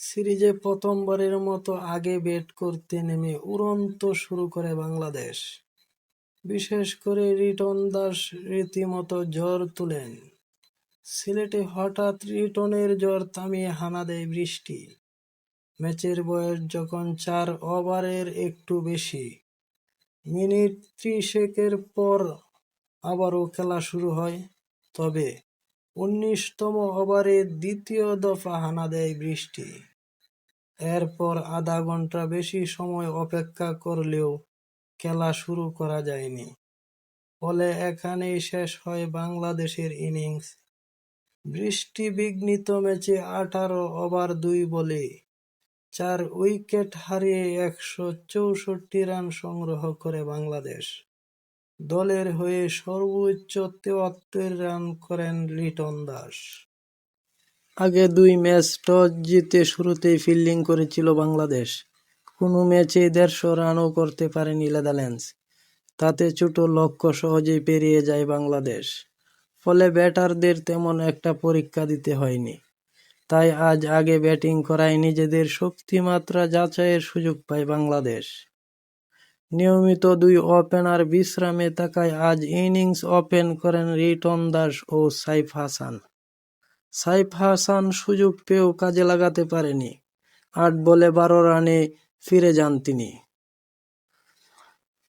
সিরিজে প্রথমবারের মতো আগে ব্যাট করতে নেমে উড়ন্ত শুরু করে বাংলাদেশ। বিশেষ করে রিটন দাস রীতিমতো জ্বর তোলেন। সিলেটে হঠাৎ রিটনের জ্বর থামিয়ে হানা দেয় বৃষ্টি। ম্যাচের বয়স যখন চার ওভারের একটু বেশি, মিনিট ত্রিশেকের পর আবারও খেলা শুরু হয়। তবে উনিশতম ওভারে দ্বিতীয় দফা হানা দেয় বৃষ্টি। এরপর আধা ঘণ্টা বেশি সময় অপেক্ষা করলেও খেলা শুরু করা যায়নি। ফলে এখানেই শেষ হয় বাংলাদেশের ইনিংস। বৃষ্টিবিঘ্নিত ম্যাচে আঠারো ওভার দুই বলে চার উইকেট হারিয়ে একশো চৌষট্টি রান সংগ্রহ করে বাংলাদেশ। দলের হয়ে সর্বোচ্চ তেয়াত্তর রান করেন লিটন দাস। আগে দুই ম্যাচ টস জিতে শুরুতেই ফিল্ডিং করেছিল বাংলাদেশ। কোনো ম্যাচেই দেড়শো রানও করতে পারেনি নেদারল্যান্ডস। তাতে ছোট লক্ষ্য সহজেই পেরিয়ে যায় বাংলাদেশ। ফলে ব্যাটারদের তেমন একটা পরীক্ষা দিতে হয়নি। তাই আজ আগে ব্যাটিং করায় নিজেদের শক্তিমাত্রা যাচাইয়ের সুযোগ পায় বাংলাদেশ। নিয়মিত দুই ওপেনার বিশ্রামে থাকায় আজ ইনিংস ওপেন করেন রিটন দাস ও সাইফ হাসান। সাইফ হাসান সুযোগ পেয়েও কাজে লাগাতে পারেনি আট বলে বারো রানে ফিরে যান তিনি।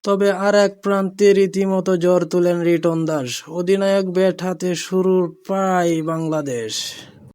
তবে আরেক প্রান্তে রীতিমতো জ্বর তুলেন রিটন দাস। অধিনায়ক ব্যাট হাতে শুরুর পায় বাংলাদেশ।